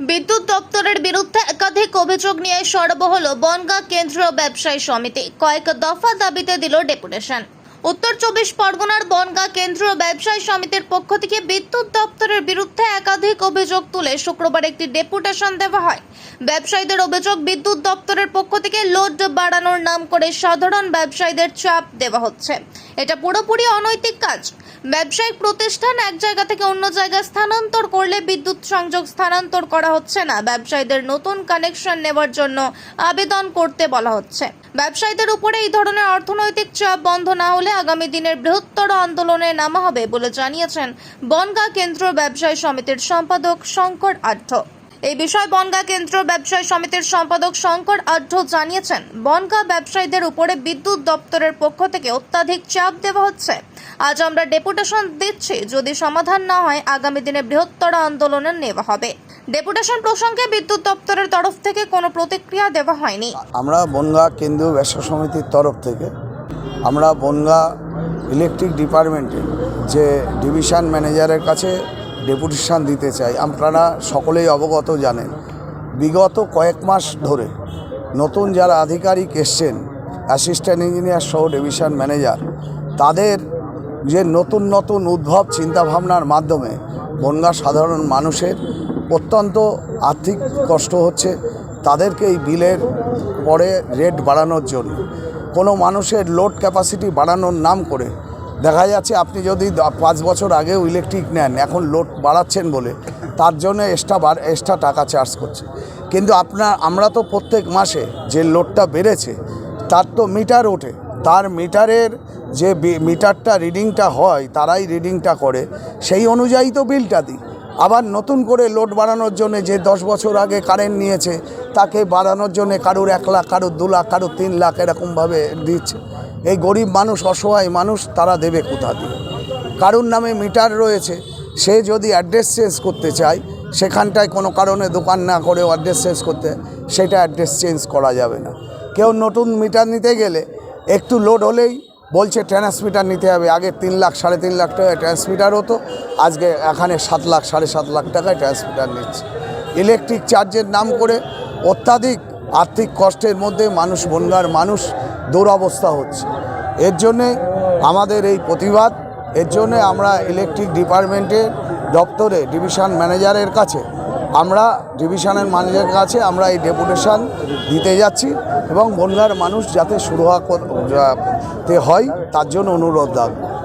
বিদ্যুৎ দপ্তরের বিরুদ্ধে একাধিক অভিযোগ নিয়ে সরব হল বনগাঁ কেন্দ্রীয় ব্যবসায়ী সমিতি। কয়েক দফা দাবিতে দিল ডেপুটেশন। উত্তর চব্বিশ পরগনার বনগাঁ কেন্দ্রীয় ব্যবসায়ী সমিতির পক্ষ থেকে বিদ্যুৎ দপ্তরের বিরুদ্ধে একাধিক অভিযোগ তুলে শুক্রবার একটি ডেপুটেশন দেওয়া হয়। ব্যবসায়ীদের অভিযোগ, বিদ্যুৎ দপ্তরের পক্ষ থেকে লোড বাড়ানোর নাম করে সাধারণ ব্যবসায়ীদের চাপ দেওয়া হচ্ছে। এটা পুরোপুরি অনৈতিক কাজ। ব্যবসায়িক প্রতিষ্ঠান এক জায়গা থেকে অন্য জায়গায় স্থানান্তর করলে বিদ্যুৎ সংযোগ স্থানান্তর করা হচ্ছে না। ব্যবসায়ীদের নতুন কানেকশন নেওয়ার জন্য আবেদন করতে বলা হচ্ছে। ব্যবসায়ীদের উপরে এই ধরনের অর্থনৈতিক চাপ বন্ধ না হলে আগামী দিনের বৃহত্তর আন্দোলনে নামা হবে বলে জানিয়েছেন বনগাঁ কেন্দ্র ব্যবসায়ী সমিতির সম্পাদক শঙ্কর আঢ্য এই বিষয়ে বনগাঁ কেন্দ্র ব্যবসায়ী সমিতির সম্পাদক শঙ্কর আঢ্য জানিয়েছেন, বনগাঁ ব্যবসায়ীদের উপরে বিদ্যুৎ দপ্তরের পক্ষ থেকে অত্যাধিক চাপ দেওয়া হচ্ছে। আজ আমরা ডেপুটেশন দিচ্ছি, যদি সমাধান না হয় আগামী দিনে বৃহত্তর আন্দোলনে নেওয়া হবে। ডেপুটেশন প্রসঙ্গে বিদ্যুৎ দপ্তরের তরফ থেকে কোনো প্রতিক্রিয়া দেওয়া হয়নি। আমরা বনগা কেন্দ্রীয় ব্যবসা সমিতির তরফ থেকে, আমরা বনগা ইলেকট্রিক ডিপার্টমেন্টের যে ডিভিশন ম্যানেজারের কাছে ডেপুটেশন দিতে চাই, আপনারা সকলেই অবগত জানেন। বিগত কয়েক মাস ধরে নতুন যারা আধিকারিক এসছেন অ্যাসিস্ট্যান্ট ইঞ্জিনিয়ার সহ ডিভিশন ম্যানেজার তাদের যে নতুন নতুন উদ্ভব চিন্তাভাবনার মাধ্যমে বনগা সাধারণ মানুষের অত্যন্ত আর্থিক কষ্ট হচ্ছে, তাদেরকে এই বিলের পরে রেট বাড়ানোর জন্য। কোনো মানুষের লোড ক্যাপাসিটি বাড়ানোর নাম করে দেখা যাচ্ছে আপনি যদি পাঁচ বছর আগেও ইলেকট্রিক নেন, এখন লোড বাড়াচ্ছেন বলে, তার জন্য এক্সট্রা এক্সট্রা টাকা চার্জ করছে। কিন্তু আপনার, আমরা তো প্রত্যেক মাসে যে লোডটা বেড়েছে, তার তো মিটার ওঠে। তার মিটারের যে মিটারটা রিডিংটা হয়, তারাই রিডিংটা করে। সেই অনুযায়ী তো বিলটা দিই। আবার নতুন করে লোড বাড়ানোর জন্য যে দশ বছর আগে কারেন্ট নিয়েছে, তাকে বাড়ানোর জন্য কারুর এক লাখ, কারুর দু লাখ, কারুর তিন লাখ এরকমভাবে দিচ্ছে। এই গরিব মানুষ, অসহায় মানুষ, তারা দেবে কোথা দিয়ে? কারুর নামে মিটার রয়েছে, সে যদি অ্যাড্রেস চেঞ্জ করতে চায়, সেখানটায় কোনো কারণে দোকান না করে অ্যাড্রেস চেঞ্জ করতে, সেটা অ্যাড্রেস চেঞ্জ করা যাবে না। কেউ নতুন মিটার নিতে গেলে, একটু লোড হলেই বলছে ট্রান্সমিটার নিতে হবে। আগে তিন লাখ, সাড়ে তিন লাখ টাকায় ট্রান্সমিটার হতো। আজকে এখানে সাত লাখ, সাড়ে সাত লাখ টাকায় ট্রান্সমিটার নিচ্ছে। ইলেকট্রিক চার্জের নাম করে অত্যাধিক আর্থিক কষ্টের মধ্যে মানুষ, বনগার মানুষ দুরবস্থা হচ্ছে। এর জন্যে আমাদের এই প্রতিবাদ। এর জন্যে আমরা ইলেকট্রিক ডিপার্টমেন্টের দপ্তরে ডিভিশন ম্যানেজারের কাছে আমরা ডিভিশনের মানুষের কাছে আমরা এই ডেপুটেশান দিতে যাচ্ছি এবং বন্যার মানুষ যাতে শুরু তে হয়, তার জন্য অনুরোধ রাখব